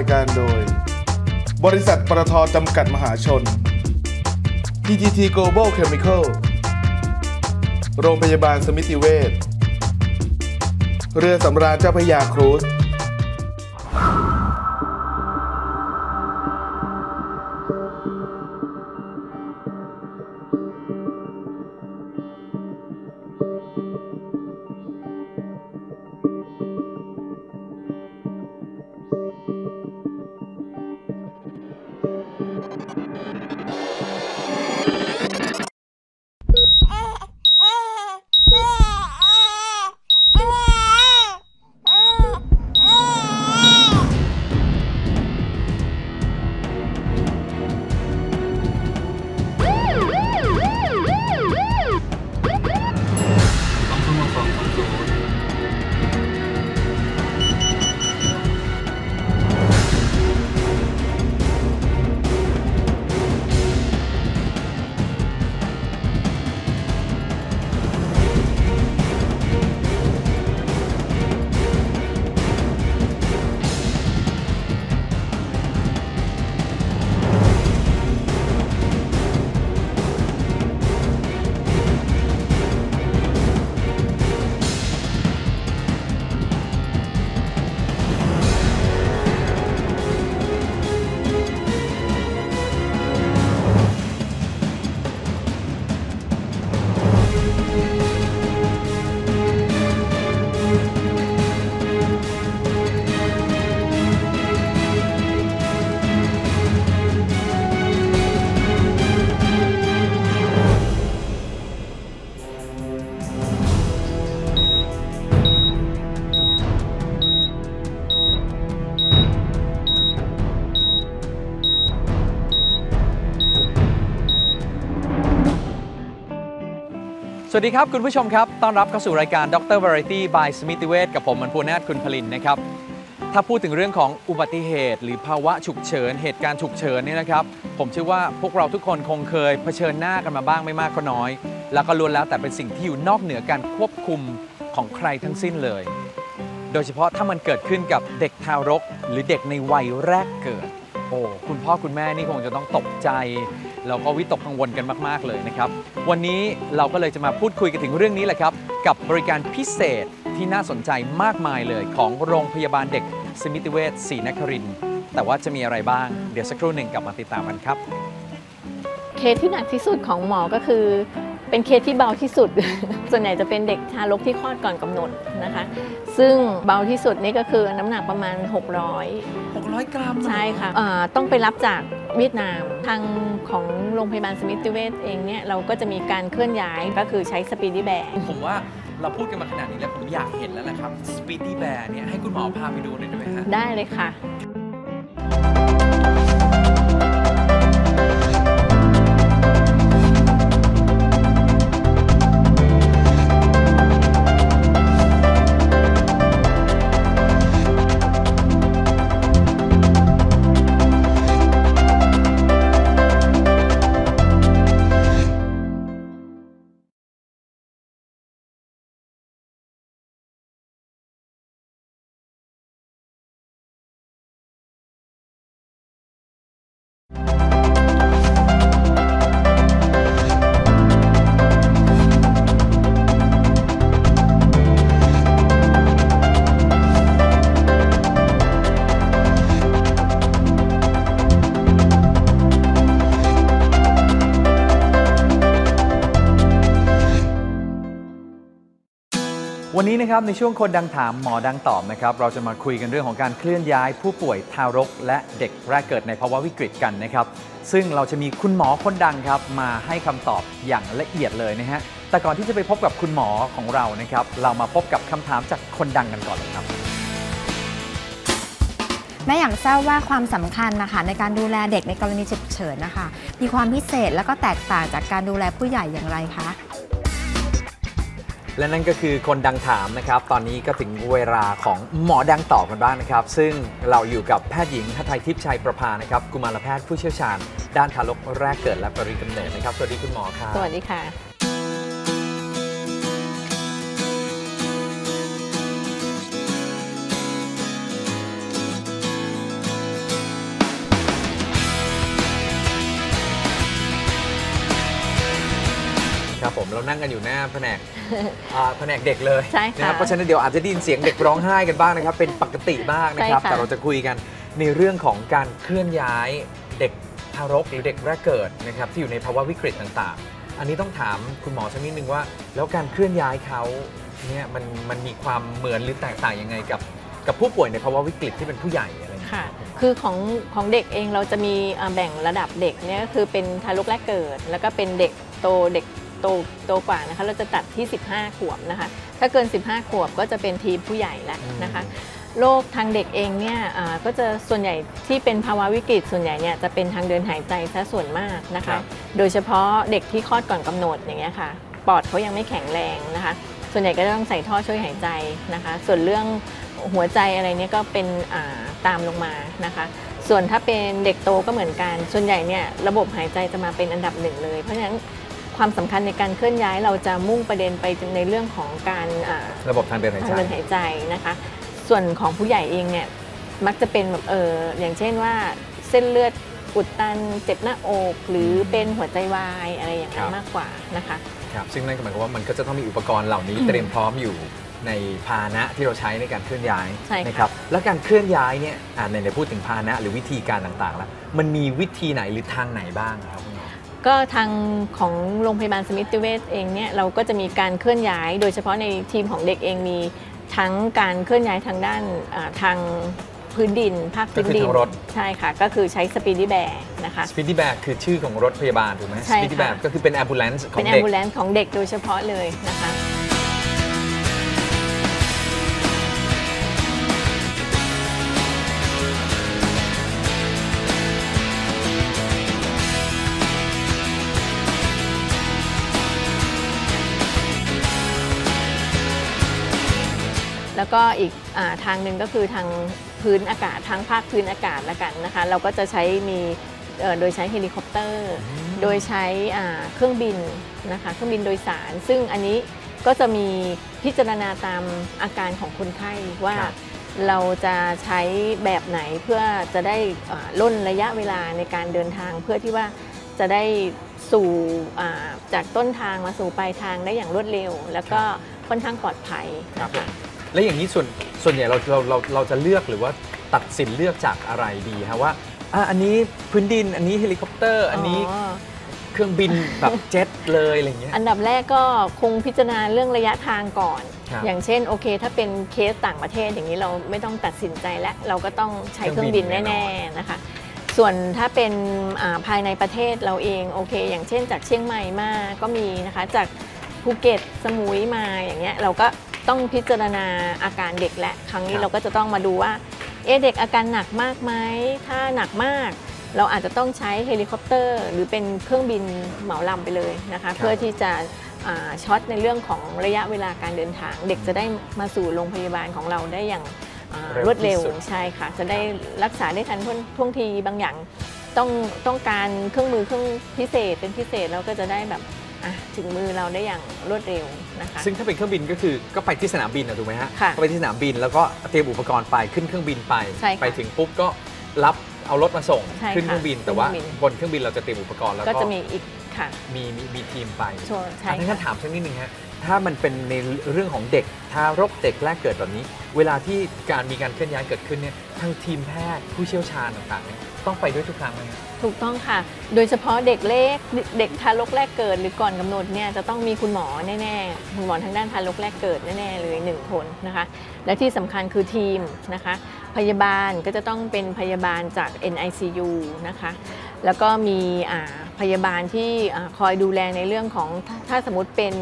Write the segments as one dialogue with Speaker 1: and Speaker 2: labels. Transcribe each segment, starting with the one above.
Speaker 1: ายการโดย บริษัทปตทจำกัดมหาชน PTT Global Chemical โรงพยาบาลสมิติเวชเรือสำราญเจ้าพระยาครูซ
Speaker 2: วัสดีครับ คุณผู้ชมครับ ต้อนรับเข้าสู่รายการ Dr. Variety by สมิติเวชกับผมมันพูนาถคุณพลินนะครับ ถ้าพูดถึงเรื่องของอุบัติเหตุ หรือภาวะฉุกเฉิน เหตุการณ์ฉุกเฉินเนี่ยนะครับ ผมเชื่อว่าพวกเราทุกคนคงเคยเผชิญหน้ากันมาบ้างไม่มากก็น้อย แล้วก็ล้วนแล้วแต่เป็นสิ่งที่อยู่นอกเหนือการควบคุมของใครทั้งสิ้นเลย โดยเฉพาะถ้ามันเกิดขึ้นกับเด็กทารก หรือเด็กในวัยแรกเกิด โอ้คุณพ่อคุณแม่นี่คงจะต้องตกใจ แล้วก็วิตกกังวลกันมากๆเลยนะครับ วันนี้เราก็เลยจะมาพูดคุยกันถึงเรื่องนี้แหละครับ กับบริการพิเศษที่น่าสนใจมากมายเลยของโรงพยาบาลเด็กสมิติเวชศรีนครินทร์แต่ว่าจะมีอะไรบ้าง เดี๋ยวสักครู่หนึ่งกลับมาติดตามกันครับ
Speaker 3: เคสที่หนักที่สุดของหมอก็คือ เป็นเคสที่เบาที่สุด ส่วนใหญ่จะเป็นเด็กทารกที่คลอดก่อนกำหนดนะคะ ซึ่งเบาที่สุดนี่ก็คือน้ำหนักประมาณ 600
Speaker 2: 600 กรัม
Speaker 3: ใช่ค่ะเอ่อต้องไปรับจาก เวียดนาม ทางของโรงพยาบาลสมิติเวชเองเนี่ยเราก็จะมีการเคลื่อนย้ายก็คือใช้สปีดดี้แบร์
Speaker 2: ผมว่าเราพูดกันมาขนาดนี้แล้วผมอยากเห็นแล้วนะครับ Speedy Bear เนี่ยให้คุณหมอพาไปดูหน่อยได้ไหมฮะ
Speaker 3: ได้เลยค่ะ
Speaker 2: วันนี้นะครับในช่วงคนดังถามหมอดังตอบนะครับเราจะมาคุยกันเรื่องของการเคลื่อนย้ายผู้ป่วยทารก และเด็กแรกเกิดในภาวะวิกฤตกันนะครับ ซึ่งเราจะมีคุณหมอคนดังครับมาให้คำตอบอย่างละเอียดเลยนะฮะแต่ก่อนที่จะไปพบกับคุณหมอของเรานะครับ เรามาพบกับคำถามจากคนดังกันก่อนเลยครับ
Speaker 4: แม่อยากทราบว่าความสำคัญนะคะในการดูแลเด็กในกรณีฉุกเฉินนะคะ มีความพิเศษแล้วก็แตกต่างจากการดูแลผู้ใหญ่อย่างไรคะ
Speaker 2: และนั่นก็คือคนดังถามนะครับ ตอนนี้ก็ถึงเวลาของหมอดังตอบกันบ้างนะครับ ซึ่งเราอยู่กับแพทย์หญิงทัไทยทิพย์ชัยประภานะครับ กุมารแพทย์ผู้เชี่ยวชาญ ด้านทารกแรกเกิดและปริกำเนิดนะครับ สวัสดีคุณหมอครับ
Speaker 3: สวัสดีค่ะ
Speaker 2: ครับผมเรานั่งกันอยู่หน้าแผนกอ่าแผนกเด็กเลย
Speaker 3: ใช่ค่ะ
Speaker 2: นะครับเพราะฉะนั้นเดี๋ยวอาจจะได้ยินเสียงเด็กร้องไห้กันบ้างนะครับ เป็นปกติมากนะครับ
Speaker 3: ใช่ค่ะ
Speaker 2: แต่เราจะคุยกันในเรื่องของการเคลื่อนย้ายเด็กทารกหรือเด็กแรกเกิดนะครับที่อยู่ในภาวะวิกฤตต่างๆ อันนี้ต้องถามคุณหมอสักนิดนึงว่า แล้วการเคลื่อนย้ายเขาเนี่ยมันมันมีความเหมือนหรือแตกต่างยังไงกับ กับผู้ป่วยในภาวะวิกฤตที่เป็นผู้ใหญ่อะไรอย่างเงี้ย
Speaker 3: ค่ะ คือของของเด็กเองเราจะมีอ่าแบ่งระดับเด็กเนี่ยก็คือเป็นทารกแรกเกิด แล้วก็เป็นเด็กโตเด็ก โตโตกว่านะคะเราจะตัดที่ 15 ขวบนะคะ ถ้าเกิน 15 ขวบก็จะเป็นทีมผู้ใหญ่แล้วนะคะโรคทางเด็กเองเนี่ยอ่าก็จะส่วนใหญ่ที่เป็นภาวะวิกฤตส่วนใหญ่เนี่ยจะเป็นทางเดินหายใจซะส่วนมากนะ
Speaker 2: ครั
Speaker 3: คะ
Speaker 2: บ
Speaker 3: โดยเฉพาะเด็กที่คลอดก่อนกำหนดอย่างเงี้ยค่ะ ปอดเขายังไม่แข็งแรงนะคะ ส่วนใหญ่ก็จะต้องใส่ท่อช่วยหายใจนะคะ ส่วนเรื่องหัวใจอะไรเนี่ยก็เป็นอ่าตามลงมานะคะ ส่วนถ้าเป็นเด็กโตก็เหมือนกัน ส่วนใหญ่เนี่ยระบบหายใจจะมาเป็นอันดับหนึ่งเลย เพราะฉะนั้น ความสำคัญในการเคลื่อนย้ายเราจะมุ่งประเด็นไปในเรื่องของการอ่า
Speaker 2: ระบบทางเดินหาย
Speaker 3: ทา
Speaker 2: ใจ
Speaker 3: งเดินหายใจนะคะ ส่วนของผู้ใหญ่เองเนี่ยมักจะเป็นแบบเอออย่างเช่นว่าเส้นเลือดอุดตันเจ็บหน้าอกหรือเป็นหัวใจวายอะไรอย่างนั้นมากกว่านะคะ
Speaker 2: ครับซึ่งนั่นก็หมายความว่ามันก็จะต้องมีอุปกรณ์เหล่านี้เตรียมพร้อมอยู่ในพาหนะที่เราใช้ในการเคลื่อนย้าย
Speaker 3: ใช่ค่ะ
Speaker 2: นะครับแล้วการเคลื่อนย้ายเนี่ยอ่าในพูดถึงพาหนะหรือวิธีการต่างๆแล้วมันมีวิธีไหนหรือทางไหนบ้างครับคุณหมอ
Speaker 3: ก็ทางของโรงพยาบาลสมิติเวชเองเนี่ยเราก็จะมีการเคลื่อนย้าย โดยเฉพาะในทีมของเด็กเองมีทั้งการเคลื่อนย้ายทางด้านอ่าทางพื้นดิน ภาคพื้นดิ
Speaker 2: ก็คือทางรถ
Speaker 3: ใช่ค่ะ ก็คือใช้สปีดดี้แบร์นะคะ
Speaker 2: สปีดดี้แบกคือชื่อของรถพยาบาลถูกไหม
Speaker 3: ใช่
Speaker 2: สปีดดี้แบ
Speaker 3: ค่ะ
Speaker 2: กก็คือเป็น ambulance ขอ
Speaker 3: เป็
Speaker 2: ง
Speaker 3: นแอม
Speaker 2: เด็ก
Speaker 3: บูเลนซ์ของเด็กโดยเฉพาะเลยนะคะ แล้วก็อีกอาทางหนึ่งก็คือทางพื้นอากาศทางภาคพื้นอากาศละกันนะคะ เราก็จะใช้มีเอ่อโดยใช้เฮลิคอปเตอร์ โดยใช้อ่าเครื่องบินนะคะเครื่องบินโดยสาร ซึ่งอันนี้ก็จะมีพิจารณาตามอาการของคนไข้ว่า
Speaker 2: ครับ
Speaker 3: เราจะใช้แบบไหนเพื่อจะได้อ่าล่นระยะเวลาในการเดินทาง เพื่อที่ว่าจะได้สู่อ่าจากต้นทางมาสู่ปลายทางได้อย่างรวดเร็ว แล้วก็ค่อนข้างปลอดภัย
Speaker 2: ครับ
Speaker 3: นะ
Speaker 2: ผ
Speaker 3: คะ
Speaker 2: ม และอย่างนี้ส่วนส่วนใหญ่เราเราเราเราจะเลือกหรือว่าตัดสินเลือกจากอะไรดีฮะว่าอะอันนี้พื้นดินอันนี้เฮลิคอปเตอร์ อันนี้
Speaker 3: อ๋อ
Speaker 2: เครื่องบินแบบเจ็ตเลยอะไรอย่างเงี้ย
Speaker 3: อันดับแรกก็คงพิจารณาเรื่องระยะทางก่อน
Speaker 2: ครับ
Speaker 3: อย่างเช่นโอเค ถ้าเป็นเคสต่างประเทศอย่างนี้เราไม่ต้องตัดสินใจแล้วเราก็ต้องใช้เครื่องบินแน่ ๆนะคะ ส่วนถ้าเป็นอ่าภายในประเทศเราเองโอเค อย่างเช่นจากเชียงใหม่มาก็มีนะคะ จากภูเก็ตสมุยมาอย่างเงี้ยเราก็ ต้องพิจารณาอาการเด็กและ ครั้งนี้
Speaker 2: ครับ
Speaker 3: เราก็จะต้องมาดูว่า เอะเด็กอาการหนักมากไหมถ้าหนักมาก เราอาจจะต้องใช้เฮลิคอปเตอร์ หรือเป็นเครื่องบินเหมาลำไปเลยนะคะ เพื่อที่จะอ่าช็อตในเรื่องของระยะเวลาการเดินทาง เด็กจะได้มาสู่โรงพยาบาลของเราได้อย่างอ่าร
Speaker 2: เร็ว
Speaker 3: รวดเร็ว
Speaker 2: ที่สุด
Speaker 3: ใช่ค่ะ จะได้รักษาได้ทันท่วงท่วงทีบางอย่างต้องต้องการเครื่องมือเครื่องพิเศษเป็นพิเศษเราก็จะได้แบบ อะถึงมือเราได้อย่างรวดเร็วนะคะ
Speaker 2: ซึ่งถ้าเป็นเครื่องบินก็คือก็ไปที่สนามบินนะถูกไหมฮะ
Speaker 3: ค่ะ
Speaker 2: ก็ไปที่สนามบินแล้วก็เตรียมอุปกรณ์ไปขึ้นเครื่องบินไป
Speaker 3: ใช่ค่ะ
Speaker 2: ไปถึงปุ๊บก็รับเอารถมาส่ง
Speaker 3: ใช่ค่ะ
Speaker 2: ขึ้นเครื่องบิน แต่ว่า
Speaker 3: เครื่องบิน
Speaker 2: บนเครื่องบินเราจะเตรียมอุปกรณ์แล้ว
Speaker 3: ก็
Speaker 2: ก็
Speaker 3: จะมีอีกค่ะ
Speaker 2: มีมีมีทีมไป
Speaker 3: ชัวร์ใช่
Speaker 2: อันนั้น
Speaker 3: ค่ะ
Speaker 2: ถามสักนิดนึงฮะถ้ามันเป็นในเรื่องของเด็กทารกเด็กแรกเกิดแบบนี้ เวลาที่การมีการเคลื่อนย้ายเกิดขึ้นเนี่ยทางทีมแพทย์ผู้เชี่ยวชาญต่างๆเนี่ย ต้องไปด้วยทุกครั้งไหมฮะ
Speaker 3: ถูกต้องค่ะ โดยเฉพาะเด็กเล็กเด็กทารกแรกเกิดหรือก่อนกำหนดเนี่ยจะต้องมีคุณหมอแน่ๆคุณหมอทางด้านทารกแรกเกิดแน่ๆเลยหนึ่งคนนะคะ และที่สำคัญคือทีมนะคะ พยาบาลก็จะต้องเป็นพยาบาลจาก NICU นะคะ แล้วก็มีพยาบาลที่คอยดูแลในเรื่องของถ้าสมมติเป็น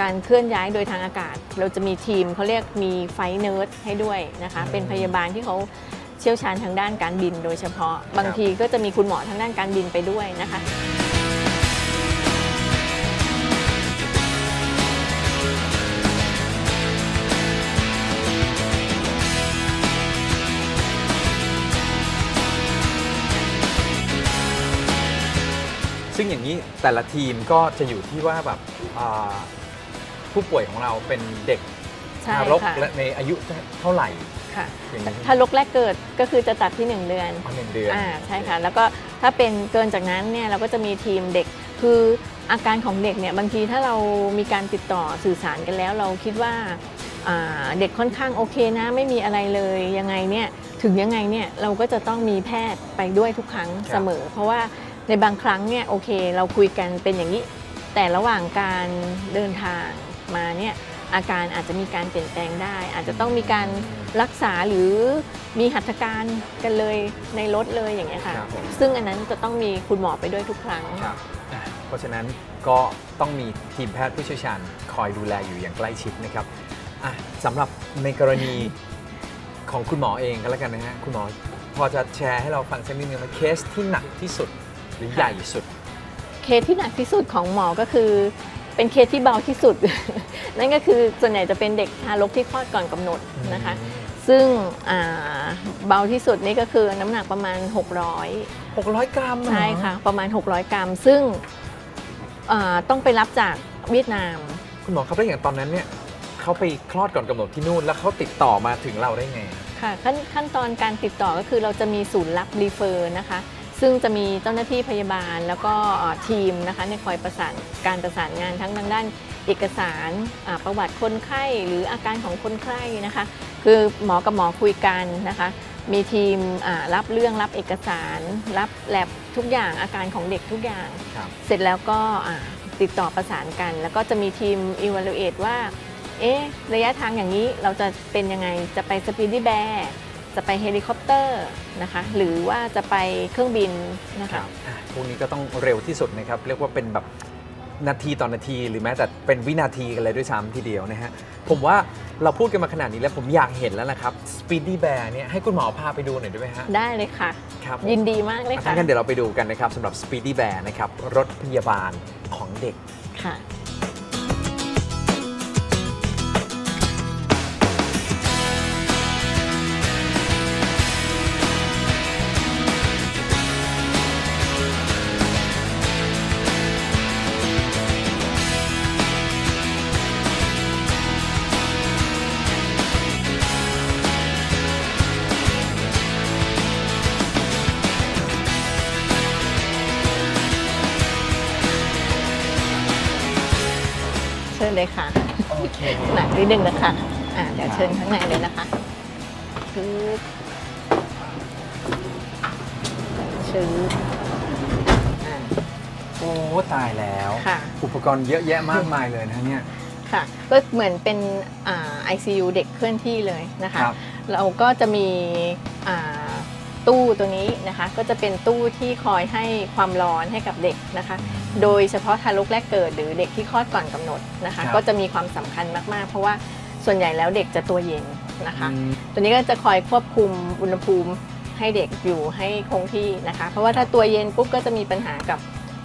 Speaker 3: การเคลื่อนย้ายโดยทางอากาศ เราจะมีทีมเขาเรียกมีไฟเนิร์ดให้ด้วยนะคะ เป็นพยาบาลที่เขา เชี่ยวชาญทางด้านการบินโดยเฉพาะ บางทีก็จะมีคุณหมอทางด้านการบินไปด้วยนะคะ
Speaker 2: ซึ่งอย่างนี้แต่ละทีมก็จะอยู่ที่ว่าแบบอ่าผู้ป่วยของเราเป็นเด็ก
Speaker 3: ใช่
Speaker 2: ทารก
Speaker 3: ค่ะ
Speaker 2: และในอายุเท่าไหร่
Speaker 3: ค่ะ
Speaker 2: อย่างนี้
Speaker 3: ทารกแรกเกิดก็คือจะตัดที่ 1 เดือน
Speaker 2: อ๋อหนึ่งเดือน
Speaker 3: อ่าใช่ค่ะ แล้วก็ถ้าเป็นเกินจากนั้นเนี่ยเราก็จะมีทีมเด็กคืออาการของเด็กเนี่ยบางทีถ้าเรามีการติดต่อสื่อสารกันแล้ว เราคิดว่าอ่าเด็กค่อนข้างโอเคนะไม่มีอะไรเลยยังไงเนี่ยถึงยังไงเนี่ยเราก็จะต้องมีแพทย์ไปด้วยทุกครั้งเสมอ เพราะว่าในบางครั้งเนี่ยโอเค เราคุยกันเป็นอย่างนี้ แต่ระหว่างการเดินทางมาเนี่ย อาการอาจจะมีการเปลี่ยนแปลงได้ อาจจะต้องมีการรักษาหรือมีหัตถการกันเลยในรถเลยอย่างเงี้ยค่ะ
Speaker 2: ครับผม
Speaker 3: ซึ่งอันนั้นจะต้องมีคุณหมอไปด้วยทุกครั้ง
Speaker 2: ครับอะเพราะฉะนั้นก็ต้องมีทีมแพทย์ผู้เชี่ยวชาญคอยดูแลอยู่อย่างใกล้ชิดนะครับอะสำหรับในกรณีของคุณหมอเองก็แล้วกันนะฮะคุณหมอพอจะแชร์ให้เราฟังสักนิดนึงว่าเคสที่หนักที่สุดหรือใหญ่สุด
Speaker 3: เคสที่หนักที่สุดของหมอก็คือ เป็นเคสที่เบาที่สุด นั่นก็คือส่วนใหญ่จะเป็นเด็กทารกที่คลอดก่อนกำหนดนะคะ ซึ่งอ่าเบาที่สุดนี่ก็คือน้ำหนักประมาณ 600
Speaker 2: 600 กรัมเหรอ
Speaker 3: ใช่ค่ะ ประมาณ 600 กรัม ซึ่งอ่าต้องไปรับจากเวียดนาม
Speaker 2: คุณหมอครับแล้วอย่างตอนนั้นเนี่ยเขาไปคลอดก่อนกำหนดที่นู่น แล้วเขาติดต่อมาถึงเราได้ไง
Speaker 3: ค่ะขั้นขั้นตอนการติดต่อก็คือเราจะมีศูนย์รับรีเฟอร์นะคะ ซึ่งจะมีเจ้าหน้าที่พยาบาลแล้วก็เอ่อทีมนะคะในคอยประสานการประสานงานทั้งทางด้านเอกสารอ่าประวัติคนไข้หรืออาการของคนไข้นะคะ คือหมอกับหมอคุยกันนะคะ มีทีมอ่ารับเรื่องรับเอกสาร รับแลบทุกอย่างอาการของเด็กทุกอย่าง
Speaker 2: ครับ
Speaker 3: เสร็จแล้วก็อ่าติดต่อประสานกัน แล้วก็จะมีทีม evaluate ว่าเอ๊ะระยะทางอย่างนี้เราจะเป็นยังไงจะไปสปีดดี้แบร์ จะไปเฮลิคอปเตอร์นะคะหรือว่าจะไปเครื่องบินนะ
Speaker 2: ครั
Speaker 3: คะ
Speaker 2: บอะพวกนี้ก็ต้องเร็วที่สุดนะครับ เรียกว่าเป็นแบบนาทีต่อนาที หรือแม้แต่เป็นวินาทีกันเลยด้วยซ้ำทีเดียวนะฮะ ผมว่าเราพูดกันมาขนาดนี้แล้วผมอยากเห็นแล้วนะครับ Speedy Bear เนี่ยให้คุณหมอพาไปดูหน่อยได้ไหมฮะ
Speaker 3: ได้เลยค่ะ
Speaker 2: ครับผม
Speaker 3: ยินดีมากเลย
Speaker 2: ถ้า
Speaker 3: ค่ะ
Speaker 2: งั้นเดี๋ยวเราไปดูกันนะครับสำหรับ Speedy Bear นะครับ รถพยาบาลของเด็ก
Speaker 3: ค่ะ เชิญเลยค่ะ
Speaker 2: โอเค
Speaker 3: หนักนิดนึงนะคะอ่าเดี๋ยวเชิญข้างในเลยนะคะชืดชืดอ่า
Speaker 2: โอ้ตายแล้ว
Speaker 3: ค่ะ
Speaker 2: อุปกรณ์เยอะแยะมากมายเลยนะเนี่ย
Speaker 3: ค่ะ ก็เหมือนเป็นอ่า ICU เด็กเคลื่อนที่เลยนะคะ
Speaker 2: ครับ
Speaker 3: เราก็จะมีอ่า ตู้ตัวนี้นะคะก็จะเป็นตู้ที่คอยให้ความร้อนให้กับเด็กนะคะ โดยเฉพาะทารกแรกเกิดหรือเด็กที่คลอดก่อนกำหนดนะคะ
Speaker 2: ครับ
Speaker 3: ก็จะมีความสำคัญมากๆ เพราะว่าส่วนใหญ่แล้วเด็กจะตัวเย็นนะคะ
Speaker 2: อืม
Speaker 3: ตัวนี้ก็จะคอยควบคุมอุณหภูมิให้เด็กอยู่ให้คงที่นะคะ เพราะว่าถ้าตัวเย็นปุ๊บก็จะมีปัญหากับ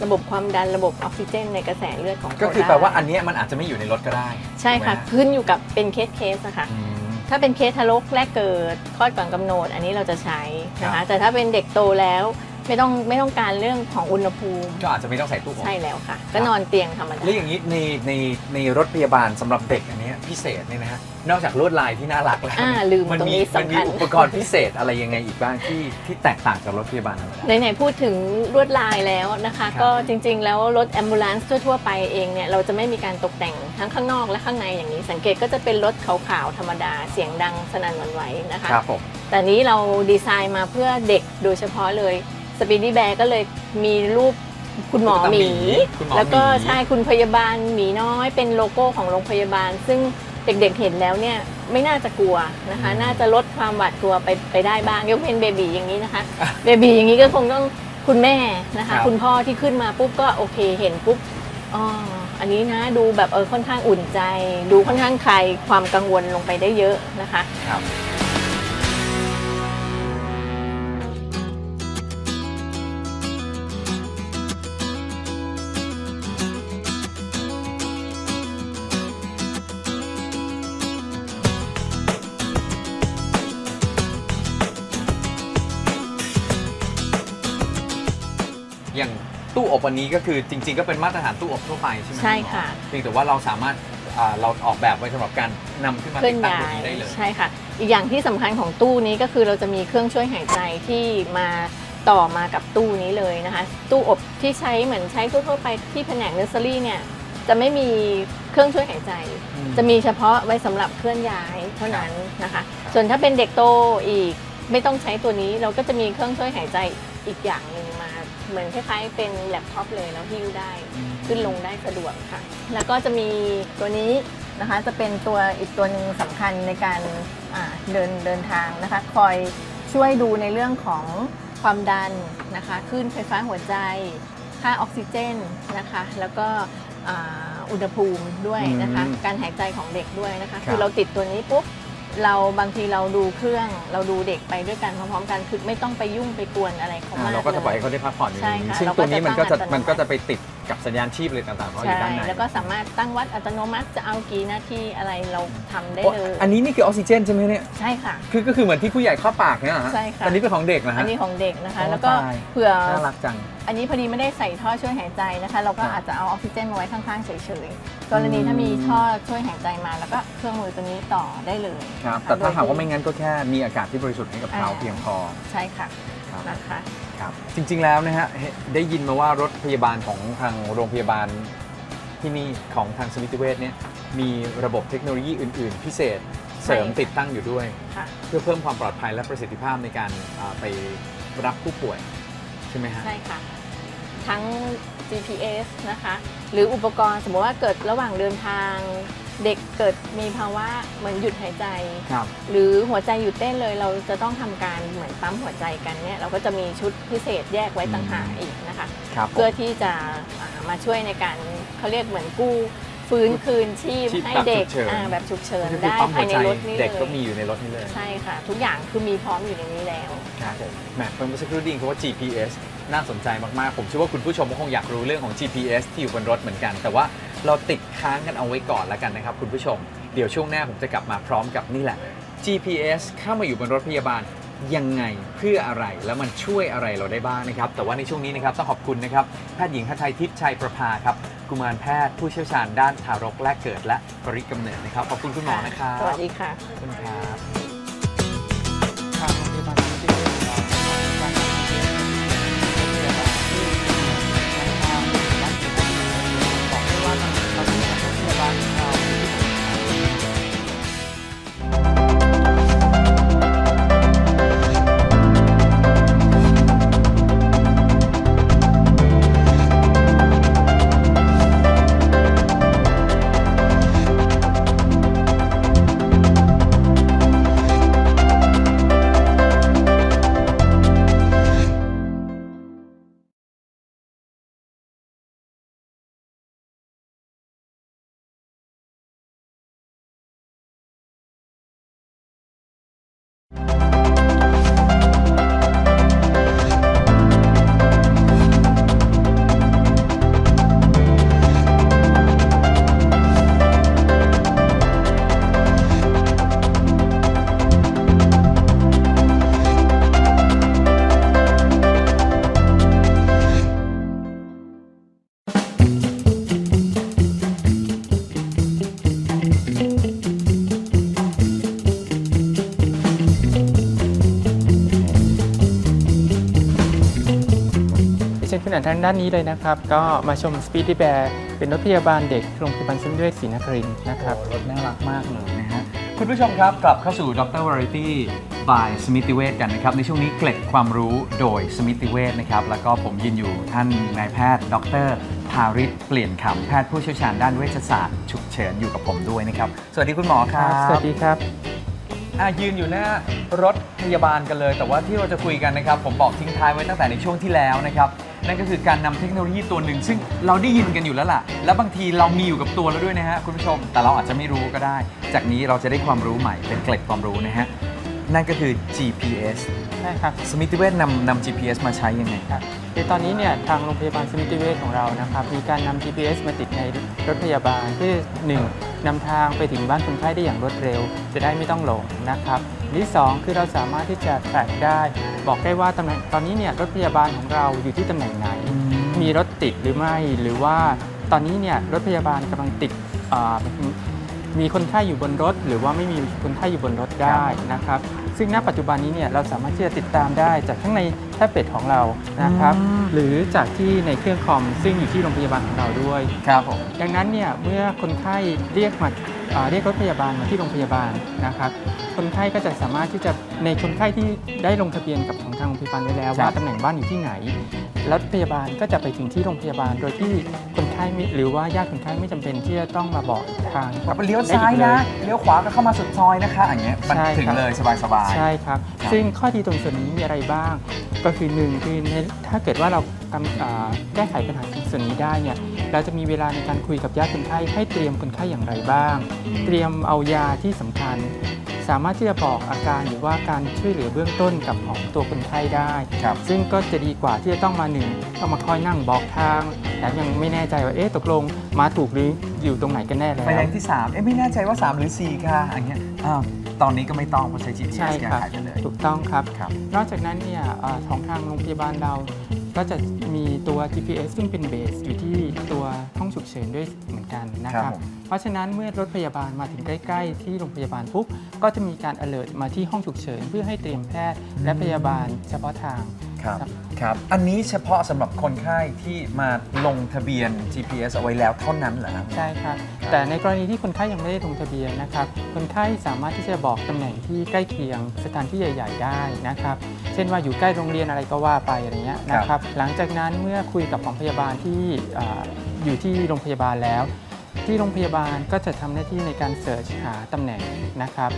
Speaker 3: ระบบความดันระบบออกซิเจนในกระแสเลือดของเข
Speaker 2: ก็คือ
Speaker 3: ได้
Speaker 2: แปลว่าอันเนี้ยมันอาจจะไม่อยู่ในรถก็ได้
Speaker 3: ใช่ค่ะ
Speaker 2: ถูกไหมฮ
Speaker 3: ขึ้นอยู่กับเป็นเคสเคสนะคะ
Speaker 2: อืม
Speaker 3: ถ้าเป็นเคสทารกแรกเกิดคลอดก่อนกำหนด อันนี้เราจะใช้นะ
Speaker 2: ครั
Speaker 3: คะ
Speaker 2: บ
Speaker 3: แต่ถ้าเป็นเด็กโตแล้วไม่ต้องไม่ต้องการเรื่องของอุณหภูมิ
Speaker 2: ก็อาจจะไม่ต้องใส่ตู้อบ
Speaker 3: ใช่แล้วค่ะ ก็นอนเตียงธรรมดา
Speaker 2: แล้วอย่างนี้ในในในรถพยาบาลสำหรับเด็กอันเนี้ย พิเศษเนี่ยนะฮะนอกจากลวดลายที่น่ารักแล้ว
Speaker 3: อ่าลืม
Speaker 2: มัน
Speaker 3: ตรง
Speaker 2: มี
Speaker 3: นี้
Speaker 2: มัน
Speaker 3: สำ
Speaker 2: มี
Speaker 3: คัญ
Speaker 2: อุปกรณ์พิเศษอะไรยังไงอีกบ้างที่ที่แตกต่างจากรถพยาบาลธรรมดา
Speaker 3: ไหนๆพูดถึงลวดลายแล้วนะคะ
Speaker 2: ครับ
Speaker 3: ก็จริงๆ แล้วรถแอมบูเลนซ์ทั่วๆ ไปเองเนี่ยเราจะไม่มีการตกแต่งทั้งข้างนอกและข้างในอย่างนี้ สังเกตก็จะเป็นรถขาวๆ ธรรมดาเสียงดังสนั่นหวั่นไหวนะคะ
Speaker 2: ครับผม
Speaker 3: แต่นี้เราดีไซน์มาเพื่อเด็กโดยเฉพาะเลยสปีดดี้แบร์ก็เลยมีรูป คุณหมอหมี
Speaker 2: คุณหมอ
Speaker 3: แล้วก็
Speaker 2: หมี
Speaker 3: ใช่คุณพยาบาลหมีน้อยเป็นโลโก้ของโรงพยาบาล ซึ่งเด็กๆเห็นแล้วเนี่ยไม่น่าจะกลัวนะคะ น่าจะลดความหวาดกลัวไปไปได้บ้างยกเว้นเบบีอย่างนี้นะคะเบบีอย่างนี้ก็คงต้องคุณแม่นะ
Speaker 2: ครั
Speaker 3: คะ
Speaker 2: บ
Speaker 3: คุณพ่อที่ขึ้นมาปุ๊บก็โอเคเห็นปุ๊บอ๋ออันนี้นะดูแบบเออค่อนข้างอุ่นใจ ดูค่อนข้างคลายความกังวลลงไปได้เยอะนะคะ
Speaker 2: ครับ ตู้อบอันนี้ก็คือจริง ๆ ก็เป็นมาตรฐานตู้อบทั่วไปใช่ไหม
Speaker 3: ใช่
Speaker 2: ณหมอ
Speaker 3: ค่ะ
Speaker 2: เพียงแต่ว่าเราสามารถอ่าเราออกแบบไว้สำหรับการนำขึ้นมา
Speaker 3: เคลื่
Speaker 2: ติ
Speaker 3: อ
Speaker 2: ด
Speaker 3: น
Speaker 2: ตั้ง
Speaker 3: ย้า
Speaker 2: ตัวยนี้ได้เลย
Speaker 3: ใช่ค่ะ อีกอย่างที่สำคัญของตู้นี้ก็คือเราจะมีเครื่องช่วยหายใจที่มาต่อมากับตู้นี้เลยนะคะ ตู้อบที่ใช้เหมือนใช้ทั่วๆไปที่แผนกเนอร์เซอรี่เนี่ยจะไม่มีเครื่องช่วยหายใจจะมีเฉพาะไว้สำหรับเคลื่อนย้ายเท่านั้นนะคะ ส่วนถ้าเป็นเด็กโตอีกไม่ต้องใช้ตัวนี้เราก็จะมีเครื่องช่วยหายใจอีกอย่างหนึ่งมา เหมือนคล้ายๆเป็นแล็ปท็อปเลยแล้วหิ้วได้ขึ้นลงได้สะดวกค่ะ แล้วก็จะมีตัวนี้นะคะจะเป็นตัวอีกตัวหนึ่งสำคัญในการอ่าเดินเดินทางนะคะ คอยช่วยดูในเรื่องของความดันนะคะคลื่นไฟฟ้าหัวใจ ค่าออกซิเจนนะคะ แล้วก็อ่าอุณหภูมิด้วยนะคะ
Speaker 2: อืม
Speaker 3: การหายใจของเด็กด้วยนะคะ
Speaker 2: ครับ
Speaker 3: คือเราติดตัวนี้ปุ๊บ เราบางทีเราดูเครื่องเราดูเด็กไปด้วยกันพร้อมๆกันคือไม่ต้องไปยุ่งไปกวนอะไรเขา
Speaker 2: อ่ามา
Speaker 3: ก
Speaker 2: เราก็จะปล่อยให้
Speaker 3: เลย
Speaker 2: เขาได้พักผ่อนอยู่
Speaker 3: ใช่
Speaker 2: ในนี้
Speaker 3: ค่ะ
Speaker 2: ซึ่ง
Speaker 3: เราก็
Speaker 2: ตัวนี้มันก็จะ
Speaker 3: จะตั้งอัตโนมัติ
Speaker 2: มันก็จะไปติด กับสัญญาณชีพเลยต่างๆเขาอยู่
Speaker 3: ใช่
Speaker 2: ด้านใน
Speaker 3: แล้วก็สามารถตั้งวัดอัตโนมัติจะเอากี่นาทีอะไรเราทำได้
Speaker 2: โอ้
Speaker 3: เลย
Speaker 2: อันนี้นี่คือออกซิเจนใช่ไหมเนี่ย
Speaker 3: ใช่ค่ะ
Speaker 2: คือก็คือเหมือนที่ผู้ใหญ่เข้าปากเนี่ยเหรอฮะ
Speaker 3: ใช่ค่ะ
Speaker 2: อันนี้เป็นของเด็กนะ
Speaker 3: อั
Speaker 2: ฮะ
Speaker 3: นนี้ของเด็กนะคะ
Speaker 2: โอ้
Speaker 3: แล้วก็
Speaker 2: ตาย
Speaker 3: เผื่อ
Speaker 2: น่ารักจัง
Speaker 3: อันนี้พอดีไม่ได้ใส่ท่อช่วยหายใจนะคะ เราก็
Speaker 2: ครับ
Speaker 3: อาจจะเอาออกซิเจนมาไว้ข้างๆเฉยๆกรณีถ้ามีท่อช่วยหายใจมา แล้วก็เครื่องมือตัวนี้ต่อได้เลย
Speaker 2: ครับ
Speaker 3: นะคะ
Speaker 2: แต่ถ้าหาก
Speaker 3: โดย
Speaker 2: ว่าไม่งั้นก็แค่มีอากาศที่บริสุทธิ์ให้กับเขา
Speaker 3: อ่า
Speaker 2: เพียงพอ
Speaker 3: ใช่ค่ะ
Speaker 2: ครับ
Speaker 3: นะคะ
Speaker 2: ครับจริงๆแล้วนะฮะเห็นได้ยินมาว่ารถพยาบาลของทางโรงพยาบาลที่นี่ของทางสมิติเวชเนี่ยมีระบบเทคโนโลยีอื่น ๆ พิเศษเสริม
Speaker 3: ใช่ค่ะ
Speaker 2: ติดตั้งอยู่ด้วย
Speaker 3: ค่ะ
Speaker 2: เพื่อเพิ่มความปลอดภัยและประสิทธิภาพในการอ่าไปรับผู้ป่วย ใช่ไหมฮะ
Speaker 3: ใช่ค่ะ ทั้ง GPS นะคะ หรืออุปกรณ์สมมติว่าเกิดระหว่างเดินทาง เด็กเกิดมีภาวะเหมือนหยุดหายใจ
Speaker 2: ครับ
Speaker 3: หรือหัวใจหยุดเต้นเลยเราจะต้องทำการเหมือนปั๊มหัวใจกันเนี่ยเราก็จะมีชุดพิเศษแยกไว้ต่างหากอีกนะคะ
Speaker 2: ครับผม
Speaker 3: เพื่อที่จะอ่ามาช่วยในการเขาเรียกเหมือนกู้ฟื้นคืนชีพ
Speaker 2: ชีพ
Speaker 3: ให้
Speaker 2: แบบ
Speaker 3: เด็ก
Speaker 2: ฉุกเฉิน
Speaker 3: อ่าแบบฉุกเฉิน
Speaker 2: ก็คือ
Speaker 3: ได้
Speaker 2: ปั๊ม
Speaker 3: ภา
Speaker 2: หั
Speaker 3: ยวใน
Speaker 2: ใจ
Speaker 3: รถนี้เลย
Speaker 2: เด็กก็มีอยู่ในรถนี้เลย
Speaker 3: ใช่ค่ะ ทุกอย่างคือมีพร้อมอยู่ในนี้แล้ว
Speaker 2: ครับผมแหมเพิ่มเมื่อสักครู่ไดยินคำว่า GPS น่าสนใจมากๆ ผมเชื่อว่าคุณผู้ชมก็คงอยากรู้เรื่องของ GPS ที่อยู่บนรถเหมือนกัน แต่ว่า เราติดค้างกันเอาไว้ก่อนแล้วกันนะครับคุณผู้ชม เดี๋ยวช่วงหน้าผมจะกลับมาพร้อมกับนี่แหละ GPS เข้ามาอยู่บนรถพยาบาลยังไงเพื่ออะไรแล้วมันช่วยอะไรเราได้บ้างนะครับ แต่ว่าในช่วงนี้นะครับต้องขอบคุณนะครับแพทย์หญิงทัชัยทิพย์ชัยประภาครับกุมารแพทย์ผู้เชี่ยวชาญด้านทารกแรกเกิดและปริกำเนิดนะครับขอบคุณคุณหมอนะครับ
Speaker 3: สวัสดีค่ะ
Speaker 2: ขอบคุณครับ
Speaker 5: ณอ่านทางด้านนี้เลยนะครับ ก็มาชม Speedy Bear เป็นรถพยาบาลเด็กโรงพยาบาลสมเด็จศรีนครินทร์นะครับ
Speaker 2: รถน่ารักมากเลยนะฮะ คุณผู้ชมครับกลับเข้าสู่ Dr. Variety by สมิติเวชกันนะครับ ในช่วงนี้เกล็ดความรู้โดยสมิติเวชนะครับ แล้วก็ผมยืนอยู่ท่านนายแพทย์ ดรภาริศเปลี่ยนคำแพทย์ผู้เชี่ยวชาญด้านเวชศาสตร์ฉุกเฉินอยู่กับผมด้วยนะครับ สวัสดีคุณหมอครับ
Speaker 5: สวัสดีครับ
Speaker 2: อะยืนอยู่หน้ารถพยาบาลกันเลย แต่ว่าที่เราจะคุยกันนะครับ ผมบอกทิ้งท้ายไว้ตั้งแต่ในช่วงที่แล้วนะครับ นั่นก็คือการนำเทคโนโลยีตัวหนึ่ง ซึ่งเราได้ยินกันอยู่แล้วล่ะ และบางทีเรามีอยู่กับตัวแล้วด้วยนะฮะคุณผู้ชม แต่เราอาจจะไม่รู้ก็ได้ จากนี้เราจะได้ความรู้ใหม่เป็นเกล็ดความรู้นะฮะ นั่นก็คือ GPS
Speaker 5: ใช่ครับ
Speaker 2: สมิติเวชนำนำ GPS มาใช้ยังไง
Speaker 5: ครับ คือตอนนี้เนี่ยทางโรงพยาบาลสมิติเวชของเรานะครับมีการนำ GPS มาติดในรถพยาบาลเพื่อหนึ่งนำทางไปถึงบ้านคนไข้ได้อย่างรวดเร็ว จะได้ไม่ต้องหลงนะครับอันที่สองคือเราสามารถที่จะ track ได้ บอกได้ว่าตำแหน่งตอนนี้เนี่ยรถพยาบาลของเราอยู่ที่ตำแหน่งไหน มีรถติดหรือไม่หรือว่าตอนนี้เนี่ยรถพยาบาลกำลังติดอ่ามีคนไข้อยู่บนรถ หรือว่าไม่มีคนไข้อยู่บนรถได้นะครับ ซึ่งซึ่งณปัจจุบันนี้เนี่ยเราสามารถที่จะติดตามได้จากทั้งในแท็บเล็ตของเรานะครับ
Speaker 2: อืม
Speaker 5: หรือจากที่ในเครื่องคอมซึ่งอยู่ที่โรงพยาบาลของเราด้วย
Speaker 2: ครับผม
Speaker 5: ดังนั้นเนี่ยเมื่อคนไข้เรียกมาอ่า เรียกรถพยาบาลมาที่โรงพยาบาลนะครับคนไข้ก็จะสามารถที่จะในคนไข้ที่ได้ลงทะเบียนกับของทางโรงพยาบาาลไว้แล้ว
Speaker 2: ครับ
Speaker 5: ว่าตำแหน่งบ้านอยู่ที่ไหนรถพยาบาลก็จะไปถึงที่โรงพยาบาลโดยที่คนไข้ไม่หรือว่าญาติคนไข้ไม่จำเป็นที่จะต้องมาบอกทาง
Speaker 2: แบบเลี้ยวซ้ายนะเลี้ยวขวาก็เข้ามาสุดซอยนะคะอย่างเงี้ยมัน
Speaker 5: ใช่
Speaker 2: ถึง
Speaker 5: ครับ
Speaker 2: เลยสบายๆ
Speaker 5: ใช่ครับ
Speaker 2: ครับ
Speaker 5: ซึ่งข้อดีตรงส่วนนี้มีอะไรบ้าง ก็คือหนึ่งคือในถ้าเกิดว่าเรากำอ่า แก้ไขปัญหาส่วนนี้ได้เนี่ยเราจะมีเวลาในการคุยกับญาติคนไข้ให้เตรียมคนไข้อย่างไรบ้าง เตรียมเอายาที่สำคัญ สามารถที่จะบอกอาการหรือว่าการช่วยเหลือเบื้องต้นกับของตัวคนไข้ได้
Speaker 2: ครับ
Speaker 5: ซึ่งก็จะดีกว่าที่จะต้องมาหนึ่งต้องมาคอยนั่งบอกทางแถมยังไม่แน่ใจว่าเอ๊ะตกลงมาถูกหรืออยู่ตรงไหนกันแน่แล้ว
Speaker 2: ไฟแดงที่3เอ๊ะไม่แน่ใจว่า 3 หรือ 4 ค่ะอย่างเงี้ยอ้าวตอนนี้ก็ไม่ต้องเพราะใช้ GPS
Speaker 5: ใช่
Speaker 2: แก้
Speaker 5: ครับ
Speaker 2: ไขไปเลย
Speaker 5: ถูกต้องครับ
Speaker 2: ครับ
Speaker 5: นอกจากนั้นเนี่ยเอ่อของทางโรงพยาบาลเรา ก็จะมีตัว GPS ซึ่งเป็นเบสอยู่ที่ตัวห้องฉุกเฉินด้วยเหมือนกันนะค
Speaker 2: ครั
Speaker 5: รั
Speaker 2: บบ ผม
Speaker 5: เพราะฉะนั้นเมื่อรถพยาบาลมาถึงใกล้ๆ ที่โรงพยาบาลปุ๊บก็จะมีการ alert มาที่ห้องฉุกเฉิน เพื่อให้เตรียมแพทย์และพยาบาลเฉพาะทาง
Speaker 2: ครับ
Speaker 5: ครับ
Speaker 2: ครับ อันนี้เฉพาะสำหรับคนไข้ที่มาลงทะเบียน GPS เอาไว้แล้วเท่านั้นเหรอครับ
Speaker 5: ใช่ครับ แต่ในกรณีที่คนไข้ยังไม่ได้ลงทะเบียนนะครับ คนไข้สามารถที่จะบอกตำแหน่งที่ใกล้เคียงสถานที่ใหญ่ ๆ ได้นะครับ เช่นว่าอยู่ใกล้โรงเรียนอะไรก็ว่าไปอะไรเงี้ยนะครับ หลังจากนั้นเมื่อคุยกับของพยาบาลที่อ่าอยู่ที่โรงพยาบาลแล้ว ที่โรงพยาบาลก็จะทำหน้าที่ในการเสิร์ชหาตำแหน่งนะครับ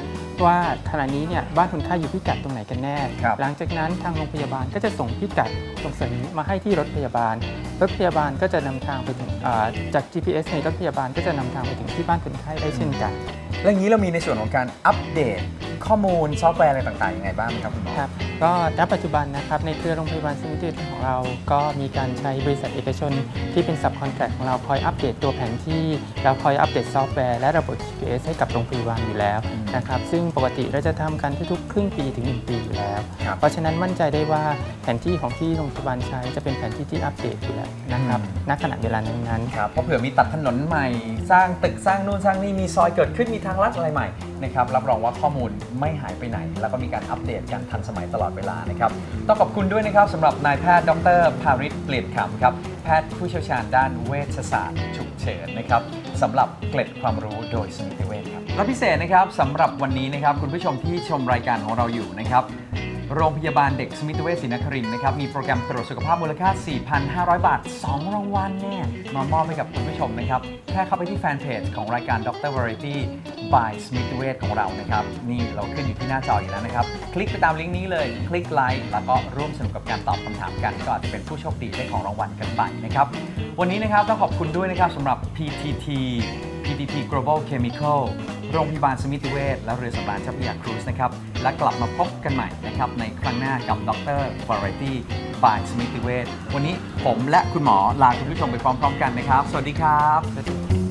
Speaker 5: ว่าขณะนี้เนี่ยบ้านคนไข้อยู่พิกัดตรงไหนกันแน่
Speaker 2: ครับ
Speaker 5: หลังจากนั้นทางโรงพยาบาลก็จะส่งพิกัดตรงส่วนนี้มาให้ที่รถพยาบาล รถพยาบาลก็จะนำทางไปถึงอ่าจาก GPS ในรถพยาบาลก็จะนำทางไปถึงที่บ้านคนไข้ได้เช่นกัน
Speaker 2: แล้วอย่างนี้เรามีในส่วนของการอัปเดตข้อมูลซอฟต์แวร์อะไรต่างๆยังไงบ้างไหมครับคุณหมอ
Speaker 5: ครับก็ณปัจจุบันนะครับในเครือโรงพยาบาลสมิติของเรา ก็มีการใช้บริษัทเอกชน ที่เป็น subcontract ของเราคอยอัปเดตตัวแผนที่ แล้วคอยอัปเดตซอฟต์แวร์และระบบ GPS ให้กับโรงพยาบาลอยู่แล้ว
Speaker 2: อืม
Speaker 5: นะครับซึ่งปกติเราจะทำกันทุกๆ ครึ่งปีถึง 1 ปีอยู่แล้ว
Speaker 2: ครับ
Speaker 5: เพราะฉะนั้นมั่นใจได้ว่าแผนที่ของที่โรงพยาบาลใช้จะเป็นแผนที่ที่อัปเดตอยู่แล้วนะครับ
Speaker 2: อืม
Speaker 5: ณขณะเวลานั้นๆ
Speaker 2: ครับเพราะเผื่อมีตัดถนนใหม่สร้างตึกสร้างนู่นสร้างนี่มีซอยเกิดขึ้นมีทางลัดอะไรใหม่นะครับรับรองว่าข้อมูลไม่หายไปไหน แล้วก็มีการอัปเดตกันทันสมัยตลอดเวลานะครับต้องขอบคุณด้วยนะครับสำหรับนายแพทย์ดรภาริศเปลี่ยนคำครับแพทย์ผู้เชี่ยวชาญด้านเวชศาสตร์ฉุกเฉินนะครับสำหรับเกล็ดความรู้โดยสมิติเวชครับและพิเศษนะครับสำหรับวันนี้นะครับคุณผู้ชมที่ชมรายการของเราอยู่นะครับ โรงพยาบาลเด็กสมิตเวชศรีนครินทร์นะครับ มีโปรแกรมตรวจสุขภาพมูลค่า 4,500 บาท 2 รางวัลเนี่ยมามอบให้กับคุณผู้ชมนะครับ แค่เข้าไปที่แฟนเพจของรายการ Dr. Variety by สมิติเวชของเรานะครับ นี่เราขึ้นอยู่ที่หน้าจออยู่แล้วนะครับ คลิกไปตามลิงก์นี้เลย คลิกไลค์แล้วก็ร่วมสนุกกับการตอบคำถามกัน ก็อาจจะเป็นผู้โชคดีได้ของรางวัลกันไปนะครับ วันนี้นะครับต้องขอบคุณด้วยนะครับสำหรับ PTT PTT Global Chemical โรงพยาบาลสมิติเวชและเรือสำราญเจ้าพระยาครูซนะครับ และกลับมาพบกันใหม่นะครับในครั้งหน้ากับดร Variety by สมิติเวชวันนี้ผมและคุณหมอลาคุณผู้ชมไปพร้อมๆกันนะครับ สวัสดีครับ